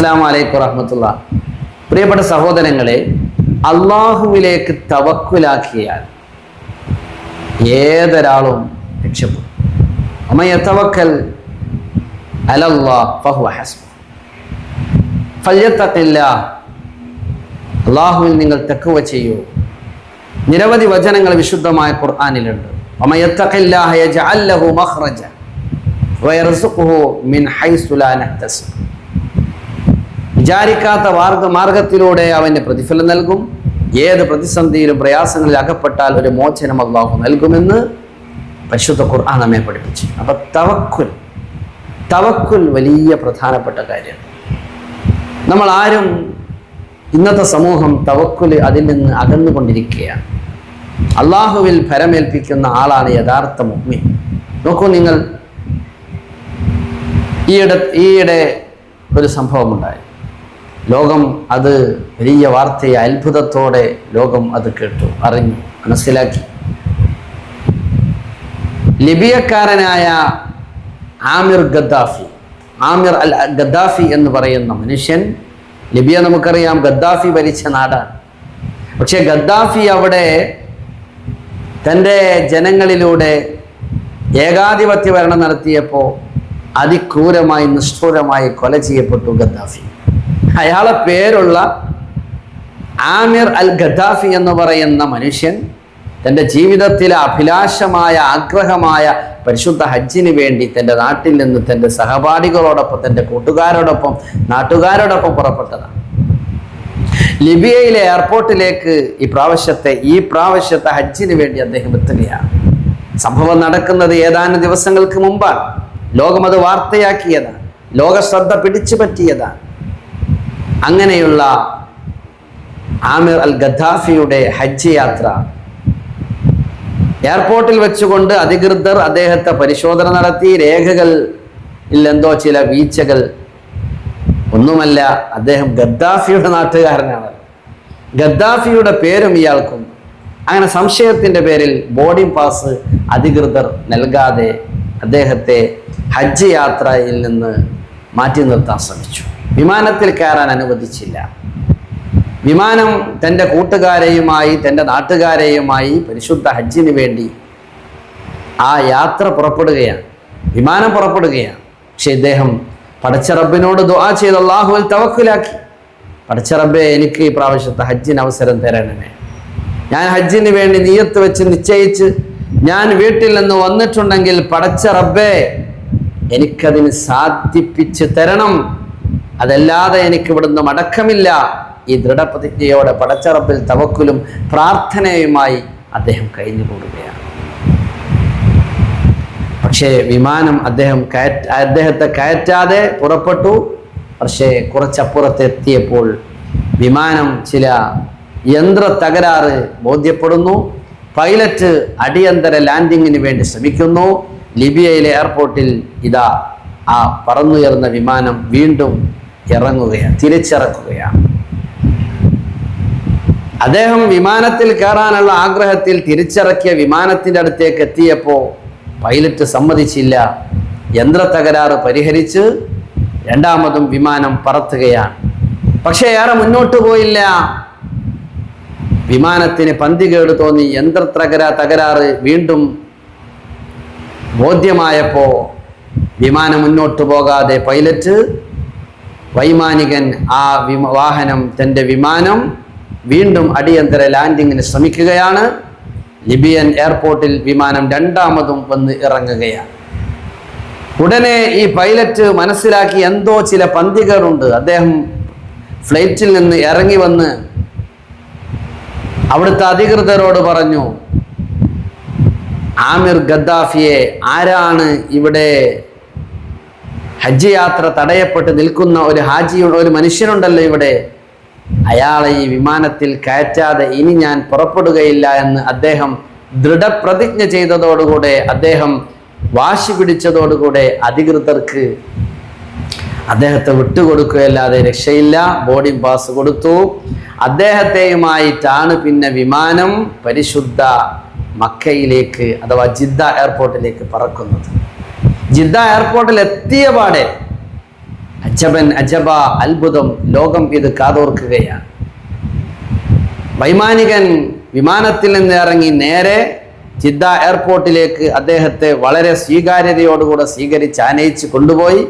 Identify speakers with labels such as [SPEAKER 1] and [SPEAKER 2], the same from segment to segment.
[SPEAKER 1] അസ്സാം വലൈക്കും വറഹമത്തുള്ള. പ്രിയപ്പെട്ട സഹോദരങ്ങളെ അള്ളാഹുവിലേക്ക് തവക്കുലാക്കിയാൽ ഏതൊരാളും രക്ഷപ്പെടും. അള്ളാഹുവിൽ നിങ്ങൾ തെക്കുവ ചെയ്യൂ. നിരവധി വചനങ്ങൾ വിശുദ്ധമായ ഖുർആാനിലുണ്ട്. അമ്മയത്തക്കില്ലാഹ യജ്അൽ ലഹു മഖ്റജ വയർസുഖുഹു മിൻ ഹൈസു ലാ നഹ്തസിബ്. വിചാരിക്കാത്ത മാർഗ മാർഗത്തിലൂടെ അവന് പ്രതിഫലം നൽകും. ഏത് പ്രതിസന്ധിയിലും പ്രയാസങ്ങളിൽ അകപ്പെട്ടാൽ ഒരു മോചനം അള്ളാഹു നൽകുമെന്ന് പരിശുദ്ധ ഖുർആൻ നമ്മെ പഠിപ്പിച്ചു. അപ്പൊ തവക്കുൽ തവക്കുൽ വലിയ പ്രധാനപ്പെട്ട കാര്യമാണ് നമ്മൾ ആരും ഇന്നത്തെ സമൂഹം തവക്കുൽ അതിൽ നിന്ന് അകന്നുകൊണ്ടിരിക്കുകയാണ്. അള്ളാഹുവിൽ ഫരമേൽപ്പിക്കുന്ന ആളാണ് യഥാർത്ഥ മുഹ്മി നോക്കൂ നിങ്ങൾ ഈയിടെ ഈയിടെ ഒരു സംഭവമുണ്ടായി. ലോകം അത് വലിയ വാർത്തയെ അത്ഭുതത്തോടെ ലോകം അത് കേട്ടു അറിഞ്ഞു മനസ്സിലാക്കി. ലിബിയക്കാരനായ Amir Gaddafi Amir al Gaddafi എന്ന് പറയുന്ന മനുഷ്യൻ ലിബിയ നമുക്കറിയാം ഗദ്ദാഫി ഭരിച്ച നാടാണ്. പക്ഷെ ഗദ്ദാഫി അവിടെ തന്റെ ജനങ്ങളിലൂടെ ഏകാധിപത്യ ഭരണം നടത്തിയപ്പോൾ അതിക്രൂരമായി നിഷ്ഠൂരമായി കൊല ചെയ്യപ്പെട്ടു ഗദ്ദാഫി. അയാളെ പേരുള്ള ആമിർ അൽ ഗദ്ദാഫി എന്ന് പറയുന്ന മനുഷ്യൻ തന്റെ ജീവിതത്തിലെ അഭിലാഷമായ ആഗ്രഹമായ പരിശുദ്ധ ഹജ്ജിന് വേണ്ടി തന്റെ നാട്ടിൽ നിന്ന് തന്റെ സഹപാഠികളോടൊപ്പം തന്റെ കൂട്ടുകാരോടൊപ്പം നാട്ടുകാരോടൊപ്പം പുറപ്പെട്ടതാണ്. ലിബിയയിലെ എയർപോർട്ടിലേക്ക് ഈ പ്രാവശ്യത്തെ ഈ പ്രാവശ്യത്തെ ഹജ്ജിന് വേണ്ടി അദ്ദേഹം എത്തുകയാണ്. സംഭവം നടക്കുന്നത് ഏതാനും ദിവസങ്ങൾക്ക് മുമ്പാണ്. ലോകം അത് വാർത്തയാക്കിയതാണ്. ലോക ശ്രദ്ധ പിടിച്ചു പറ്റിയതാണ് അങ്ങനെയുള്ള ആമിർ അൽ ഗദ്ദാഫിയുടെ ഹജ്ജ് യാത്ര എയർപോർട്ടിൽ വെച്ചുകൊണ്ട് അധികൃതർ അദ്ദേഹത്തെ പരിശോധന നടത്തി. രേഖകൾ ഇല്ലെന്തോ ചില വീഴ്ചകൾ. ഒന്നുമല്ല അദ്ദേഹം ഗദ്ദാഫിയുടെ നാട്ടുകാരനാണ്. ഗദ്ദാഫിയുടെ പേരും ഇയാൾക്കും. അങ്ങനെ സംശയത്തിന്റെ പേരിൽ ബോർഡിംഗ് പാസ് അധികൃതർ നൽകാതെ അദ്ദേഹത്തെ ഹജ്ജ് യാത്രയിൽ നിന്ന് മാറ്റി നിർത്താൻ ശ്രമിച്ചു. വിമാനത്തിൽ കയറാൻ അനുവദിച്ചില്ല. വിമാനം തന്റെ കൂട്ടുകാരെയുമായി തന്റെ നാട്ടുകാരെയുമായി പരിശുദ്ധ ഹജ്ജിന് വേണ്ടി ആ യാത്ര പുറപ്പെടുകയാണ്. വിമാനം പുറപ്പെടുകയാണ്. പക്ഷെ ഇദ്ദേഹം പടച്ചറബിനോട് ദുആ ചെയ്ത് അള്ളാഹുവിൽ തവക്കിലാക്കി. പടച്ചറബെ എനിക്ക് ഈ പ്രാവശ്യത്തെ ഹജ്ജിന് അവസരം തരണമേ. ഞാൻ ഹജ്ജിന് വേണ്ടി നീയത്ത് വെച്ച് നിശ്ചയിച്ച് ഞാൻ വീട്ടിൽ നിന്ന് വന്നിട്ടുണ്ടെങ്കിൽ പടച്ച റബ്ബേ എനിക്കതിന് സാധിപ്പിച്ച് തരണം. അതല്ലാതെ എനിക്ക് ഇവിടുന്ന് മടക്കമില്ല. ഈ ദൃഢപ്രതിജ്ഞയോടെ പടച്ചറപ്പിൽ തവക്കുലും പ്രാർത്ഥനയുമായി അദ്ദേഹം കഴിഞ്ഞുകൂടുകയാണ് പക്ഷേ വിമാനം അദ്ദേഹം കയറ്റ അദ്ദേഹത്തെ കയറ്റാതെ പുറപ്പെട്ടു. പക്ഷേ കുറച്ചപ്പുറത്തെത്തിയപ്പോൾ വിമാനം ചില യന്ത്ര തകരാറ് ബോധ്യപ്പെടുന്നു. പൈലറ്റ് അടിയന്തര ലാൻഡിങ്ങിന് വേണ്ടി ശ്രമിക്കുന്നു. ലിബിയയിലെ എയർപോർട്ടിൽ ഇതാ ആ പറന്നുയർന്ന വിമാനം വീണ്ടും ഇറങ്ങുകയാണ് തിരിച്ചിറക്കുകയാണ്. അദ്ദേഹം വിമാനത്തിൽ കയറാനുള്ള ആഗ്രഹത്തിൽ തിരിച്ചിറക്കിയ വിമാനത്തിന്റെ അടുത്തേക്ക് എത്തിയപ്പോൾ പൈലറ്റ് സമ്മതിച്ചില്ല. യന്ത്ര തകരാറ് പരിഹരിച്ച് രണ്ടാമതും വിമാനം പറത്തുകയാണ്. പക്ഷേ ഏറെ മുന്നോട്ട് പോയില്ല. വിമാനത്തിന് പന്തികേട് തോന്നി. യന്ത്ര തകരാ തകരാറ് വീണ്ടും ബോധ്യമായപ്പോൾ വിമാനം മുന്നോട്ട് പോകാതെ പൈലറ്റ് വൈമാനികൻ ആ വാഹനം തന്റെ വിമാനം വീണ്ടും അടിയന്തര ലാൻഡിങ്ങിന് ശ്രമിക്കുകയാണ്. ലിബിയൻ എയർപോർട്ടിൽ വിമാനം രണ്ടാമതും വന്ന് ഇറങ്ങുകയാണ്. ഉടനെ ഈ പൈലറ്റ് മനസ്സിലാക്കി എന്തോ ചില പന്തികളുണ്ട്. അദ്ദേഹം ഫ്ലൈറ്റിൽ നിന്ന് ഇറങ്ങി വന്ന് അവിടുത്തെ അധികൃതരോട് പറഞ്ഞു ആമിർ ഗദ്ദാഫിയെ ആരാണ് ഇവിടെ ഹജ്ജ് യാത്ര തടയപ്പെട്ട് നിൽക്കുന്ന ഒരു ഹാജി ഒരു മനുഷ്യനുണ്ടല്ലോ ഇവിടെ. അയാളെ ഈ വിമാനത്തിൽ കയറ്റാതെ ഇനി ഞാൻ പുറപ്പെടുകയില്ല എന്ന് അദ്ദേഹം ദൃഢപ്രതിജ്ഞ ചെയ്തതോടുകൂടെ അദ്ദേഹം വാശി പിടിച്ചതോടുകൂടെ അധികൃതർക്ക് അദ്ദേഹത്തെ വിട്ടുകൊടുക്കുകയല്ലാതെ രക്ഷയില്ല. ബോർഡിംഗ് പാസ് കൊടുത്തു. അദ്ദേഹത്തെയുമായിട്ടാണ് പിന്നെ വിമാനം പരിശുദ്ധ മക്കയിലേക്ക് അഥവാ ജിദ്ദ എയർപോർട്ടിലേക്ക് പറക്കുന്നത്. ജിദ്ദ എയർപോർട്ടിൽ എത്തിയ പാടെ അജബൻ അജബ അത്ഭുതം ലോകം ഇത് കാതോർക്കുകയാണ്. വൈമാനികൻ വിമാനത്തിൽ നിന്ന് ഇറങ്ങി നേരെ ജിദ്ദ എയർപോർട്ടിലേക്ക് അദ്ദേഹത്തെ വളരെ സ്വീകാര്യതയോടുകൂടെ സ്വീകരിച്ച് ആനയിച്ച് കൊണ്ടുപോയി.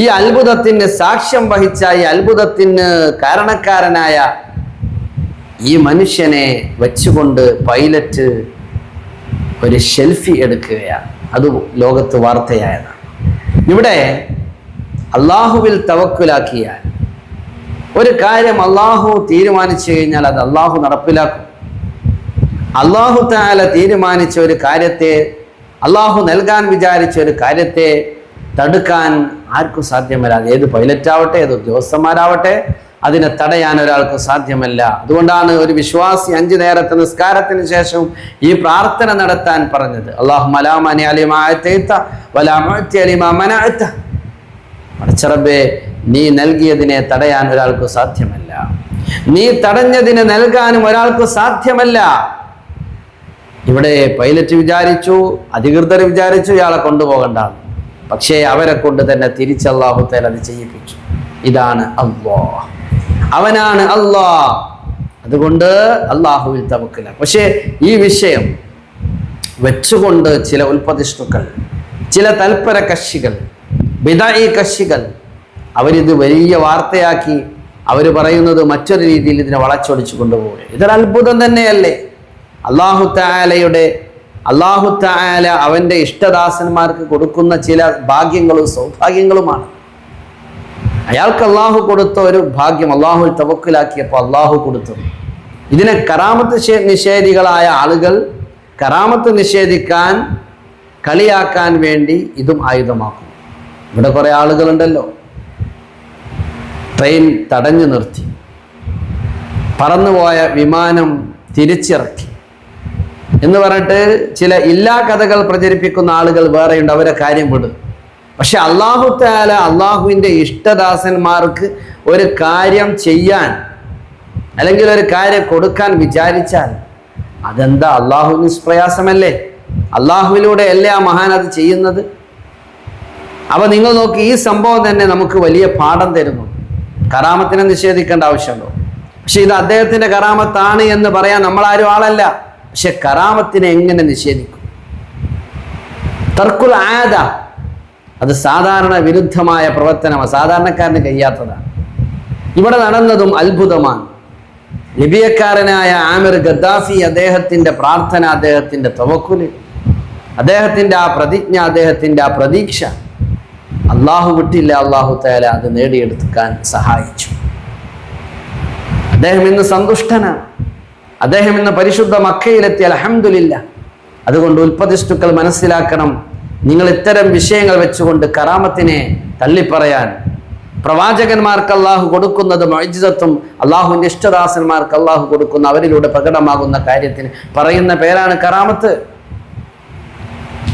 [SPEAKER 1] ഈ അത്ഭുതത്തിന് സാക്ഷ്യം വഹിച്ച ഈ അത്ഭുതത്തിന് കാരണക്കാരനായ ഈ മനുഷ്യനെ വെച്ചുകൊണ്ട് പൈലറ്റ് ഒരു ഷെൽഫി എടുക്കുകയാണ്. അത് ലോകത്ത് വാർത്തയായതാണ്. ഇവിടെ അള്ളാഹുവിൽ തവക്കുലാക്കിയാൽ ഒരു കാര്യം അള്ളാഹു തീരുമാനിച്ചു കഴിഞ്ഞാൽ അത് അള്ളാഹു നടപ്പിലാക്കും. അള്ളാഹു താല തീരുമാനിച്ച ഒരു കാര്യത്തെ അള്ളാഹു നൽകാൻ വിചാരിച്ച ഒരു കാര്യത്തെ തടുക്കാൻ ആർക്കും സാധ്യമല്ല. അത് ഏത് പൈലറ്റാവട്ടെ ഏത് ഉദ്യോഗസ്ഥന്മാരാവട്ടെ അതിനെ തടയാൻ ഒരാൾക്ക് സാധ്യമല്ല. അതുകൊണ്ടാണ് ഒരു വിശ്വാസി അഞ്ചു നേരത്തെ നിസ്കാരത്തിന് ശേഷം ഈ പ്രാർത്ഥന നടത്താൻ പറഞ്ഞത്. അള്ളാഹു മലാമനി നീ നൽകിയതിനെ തടയാൻ ഒരാൾക്ക് സാധ്യമല്ല. നീ തടഞ്ഞതിനെ നൽകാനും ഒരാൾക്ക് സാധ്യമല്ല. ഇവിടെ പൈലറ്റ് വിചാരിച്ചു അധികൃതർ വിചാരിച്ചു ഇയാളെ കൊണ്ടുപോകണ്ട. പക്ഷേ അവരെ കൊണ്ട് തന്നെ തിരിച്ചല്ലാഹുത്തേൽ അത് ചെയ്യിപ്പിച്ചു. ഇതാണ് അള്ളാ അവനാണ് അള്ളാ. അതുകൊണ്ട് അള്ളാഹുവിൽ തവക്കില്ല പക്ഷേ ഈ വിഷയം വെച്ചുകൊണ്ട് ചില ഉൽപ്പതിഷ്ണുക്കൾ ചില തൽപര കക്ഷികൾ ബിദായി കക്ഷികൾ അവരിത് വലിയ വാർത്തയാക്കി അവർ പറയുന്നത് മറ്റൊരു രീതിയിൽ ഇതിനെ വളച്ചൊടിച്ചു കൊണ്ടുപോവുക ഇതൊരു അത്ഭുതം തന്നെയല്ലേ? അള്ളാഹു താലയുടെ അള്ളാഹു താല അവന്റെ ഇഷ്ടദാസന്മാർക്ക് കൊടുക്കുന്ന ചില ഭാഗ്യങ്ങളും സൗഭാഗ്യങ്ങളുമാണ്. അയാൾക്ക് അള്ളാഹു കൊടുത്ത ഒരു ഭാഗ്യം അള്ളാഹു തവക്കിലാക്കിയപ്പോൾ അള്ളാഹു കൊടുത്തു. ഇതിനെ കറാമത്ത് നിഷേധികളായ ആളുകൾ കറാമത്ത് നിഷേധിക്കാൻ കളിയാക്കാൻ വേണ്ടി ഇതും ആയുധമാക്കും ഇവിടെ കുറെ ആളുകളുണ്ടല്ലോ. ട്രെയിൻ തടഞ്ഞു നിർത്തി. പറന്നുപോയ വിമാനം തിരിച്ചിറക്കി. എന്ന് പറഞ്ഞിട്ട് ചില ഇല്ലാ കഥകൾ പ്രചരിപ്പിക്കുന്ന ആളുകൾ വേറെയുണ്ട്. അവരെ കാര്യം വിടും. പക്ഷെ അള്ളാഹു താല അള്ളാഹുവിന്റെ ഇഷ്ടദാസന്മാർക്ക് ഒരു കാര്യം ചെയ്യാൻ അല്ലെങ്കിൽ ഒരു കാര്യം കൊടുക്കാൻ വിചാരിച്ചാൽ അതെന്താ അള്ളാഹു നിഷ്പ്രയാസമല്ലേ? അള്ളാഹുവിലൂടെ അല്ലേ ആ മഹാൻ അത് ചെയ്യുന്നത്? അപ്പൊ നിങ്ങൾ നോക്കി ഈ സംഭവം തന്നെ നമുക്ക് വലിയ പാഠം തരുന്നു. കറാമത്തിനെ നിഷേധിക്കേണ്ട ആവശ്യമുണ്ടോ? പക്ഷെ ഇത് അദ്ദേഹത്തിന്റെ കറാമത്താണ് എന്ന് പറയാൻ ആരും ആളല്ല. പക്ഷെ കറാമത്തിനെ എങ്ങനെ നിഷേധിക്കും? തർക്കുൽ ആദ അത് സാധാരണ വിരുദ്ധമായ പ്രവർത്തനമാണ്. സാധാരണക്കാരന് കഴിയാത്തതാണ്. ഇവിടെ നടന്നതും അത്ഭുതമാണ്. ലിബിയക്കാരനായ ആമിർ ഗദ്ദാഫി അദ്ദേഹത്തിന്റെ പ്രാർത്ഥന അദ്ദേഹത്തിന്റെ തവക്കുൽ അദ്ദേഹത്തിന്റെ ആ പ്രതിജ്ഞ അദ്ദേഹത്തിന്റെ ആ പ്രതീക്ഷ അള്ളാഹു വിട്ടില്ല അള്ളാഹു തയാല അത് നേടിയെടുക്കാൻ സഹായിച്ചു. അദ്ദേഹം ഇന്ന് സന്തുഷ്ടനാണ്. അദ്ദേഹം ഇന്ന് പരിശുദ്ധ മക്കയിലെത്തി അലഹമില്ല അതുകൊണ്ട് ഉൽപ്പതിഷ്ടുക്കൾ മനസ്സിലാക്കണം. നിങ്ങൾ ഇത്തരം വിഷയങ്ങൾ വെച്ചുകൊണ്ട് കറാമത്തിനെ തള്ളിപ്പറയാൻ പ്രവാചകന്മാർക്ക് അള്ളാഹു കൊടുക്കുന്നത് മൈജിതത്വം അള്ളാഹുവിന്റെ ഇഷ്ടദാസന്മാർക്ക് അള്ളാഹു കൊടുക്കുന്ന അവരിലൂടെ പ്രകടമാകുന്ന കാര്യത്തിന് പറയുന്ന പേരാണ് കറാമത്ത്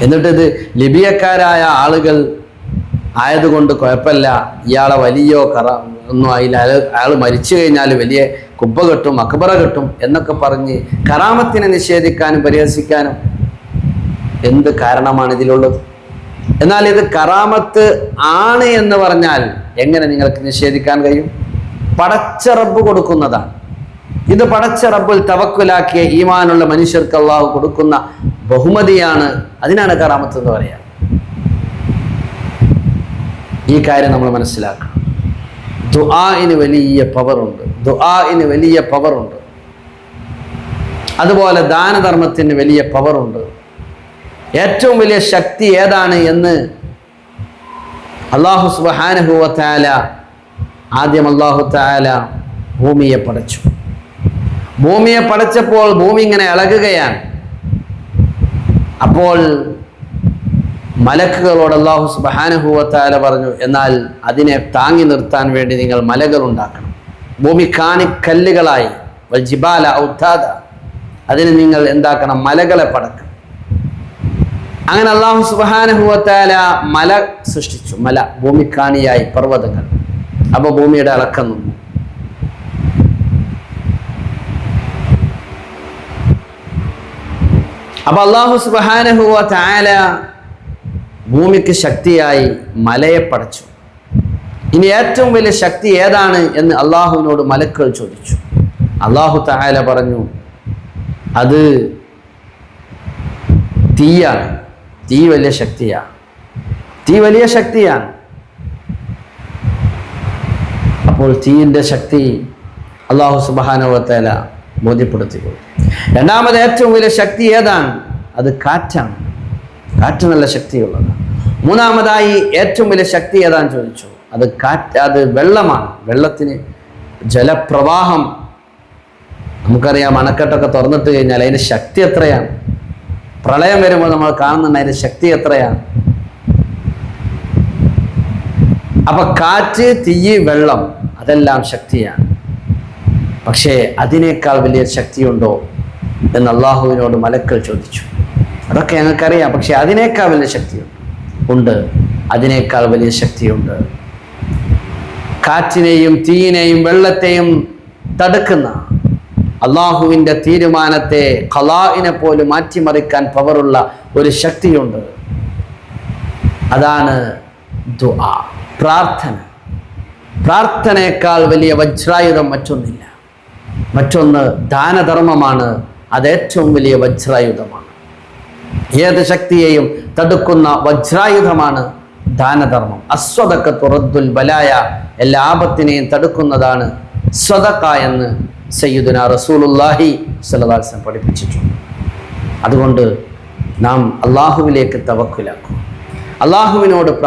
[SPEAKER 1] എന്നിട്ട് ഇത് ലിബിയക്കാരായ ആളുകൾ ആയതുകൊണ്ട് കുഴപ്പമില്ല. ഇയാളെ വലിയോ കറ ഒന്നും ആയില്ല. അയാൾ അയാൾ മരിച്ചു കഴിഞ്ഞാൽ വലിയ കുബ്ബ കെട്ടും അക്ബറ കെട്ടും എന്നൊക്കെ പറഞ്ഞ് കറാമത്തിനെ നിഷേധിക്കാനും പരിഹസിക്കാനും എന്ത് കാരണമാണ് ഇതിലുള്ളത്? എന്നാൽ ഇത് കറാമത്ത് ആണ് എന്ന് പറഞ്ഞാൽ എങ്ങനെ നിങ്ങൾക്ക് നിഷേധിക്കാൻ കഴിയും? പടച്ച റബ്ബ് കൊടുക്കുന്നതാണ്. ഇത് പടച്ച റബ്ബിൽ തവക്കുലാക്കിയ ഈമാനുള്ള മനുഷ്യർക്ക് അള്ളാഹു കൊടുക്കുന്ന ബഹുമതിയാണ്. അതിനാണ് കറാമത്ത് എന്ന് പറയാം. ഈ കാര്യം നമ്മൾ മനസ്സിലാക്കണം. ദുആന് വലിയ പവറുണ്ട്. ദുആന് വലിയ പവറുണ്ട്. അതുപോലെ ദാനധർമ്മത്തിന് വലിയ പവറുണ്ട്. ഏറ്റവും വലിയ ശക്തി ഏതാണ് എന്ന് അള്ളാഹു സുബാനഹുവ താല ആദ്യം അള്ളാഹു താല ഭൂമിയെ പടച്ചു. ഭൂമിയെ പടച്ചപ്പോൾ ഭൂമി ഇങ്ങനെ ഇളകുകയാണ്. അപ്പോൾ മലക്കുകളോട് അള്ളാഹു സുബാനഹുവത്താല പറഞ്ഞു എന്നാൽ അതിനെ താങ്ങി നിർത്താൻ വേണ്ടി നിങ്ങൾ മലകൾ ഉണ്ടാക്കണം. ഭൂമി കാണിക്കല്ലുകളായി ജിബാല ഔദ്ധാദ അതിന് നിങ്ങൾ എന്താക്കണം? മലകളെ പടക്കണം. അങ്ങനെ അള്ളാഹു സുബാനഹുവത്താല മല സൃഷ്ടിച്ചു. മല ഭൂമിക്കാണിയായി പർവതങ്ങൾ. അപ്പൊ ഭൂമിയുടെ അളക്കം നിന്നു. അപ്പൊ അള്ളാഹു സുബാനഹുവ ഭൂമിക്ക് ശക്തിയായി മലയെ പടച്ചു. ഇനി ഏറ്റവും വലിയ ശക്തി ഏതാണ് എന്ന് അള്ളാഹുവിനോട് മലക്കൾ ചോദിച്ചു. അള്ളാഹു തായാല പറഞ്ഞു അത് തീയാണ്. തീ വലിയ ശക്തിയാണ്. തീ വലിയ ശക്തിയാണ്. അപ്പോൾ തീയിന്റെ ശക്തി അള്ളാഹു സുബാനുവത്തേല ബോധ്യപ്പെടുത്തി കൊടുത്തു രണ്ടാമത് ഏറ്റവും വലിയ ശക്തി ഏതാണ്? അത് കാറ്റാണ്. കാറ്റ് നല്ല ശക്തിയുള്ളതാണ്. മൂന്നാമതായി ഏറ്റവും വലിയ ശക്തി ഏതാന്ന് ചോദിച്ചു. അത് കാറ്റ് അത് വെള്ളമാണ്. വെള്ളത്തിന് ജലപ്രവാഹം നമുക്കറിയാം. അണക്കെട്ടൊക്കെ തുറന്നിട്ട് കഴിഞ്ഞാൽ അതിന്റെ ശക്തി എത്രയാണ്? പ്രളയം വരുമ്പോൾ നമ്മൾ കാണുന്നുണ്ട് അതിന്റെ ശക്തി എത്രയാണ്? അപ്പൊ കാറ്റ് തീയ് വെള്ളം അതെല്ലാം ശക്തിയാണ്. പക്ഷേ അതിനേക്കാൾ വലിയ ശക്തിയുണ്ടോ എന്ന് അള്ളാഹുവിനോട് മലക്കൾ ചോദിച്ചു. അതൊക്കെ ഞങ്ങൾക്കറിയാം. പക്ഷെ അതിനേക്കാൾ വലിയ ശക്തിയുണ്ട്. ഉണ്ട്. അതിനേക്കാൾ വലിയ ശക്തിയുണ്ട്. കാറ്റിനെയും തീയിനെയും വെള്ളത്തെയും തടുക്കുന്ന അള്ളാഹുവിന്റെ തീരുമാനത്തെ ഖലാഇനെ പോലും മാറ്റിമറിക്കാൻ പവറുള്ള ഒരു ശക്തിയുണ്ട്. അതാണ് ദുആ പ്രാർത്ഥന. പ്രാർത്ഥനയേക്കാൾ വലിയ വജ്രായുധം മറ്റൊന്നില്ല. മറ്റൊന്ന് ദാനധർമ്മമാണ് അത് ഏറ്റവും വലിയ വജ്രായുധമാണ്. ഏത് ശക്തിയെയും തടുക്കുന്ന വജ്രായുധമാണ് ദാനധർമ്മം. അസ്വതക്ക തുറദ്ദുൽ ബലായ എല്ലാ ആപത്തിനെയും തടുക്കുന്നതാണ് സ്വതക്ക എന്ന് സയ്യുദന റസൂലുല്ലാഹി സലദാസം പഠിപ്പിച്ചിട്ടുണ്ട്. അതുകൊണ്ട് നാം അള്ളാഹുവിലേക്ക് തവക്കുലാക്കും. അള്ളാഹുവിനോട്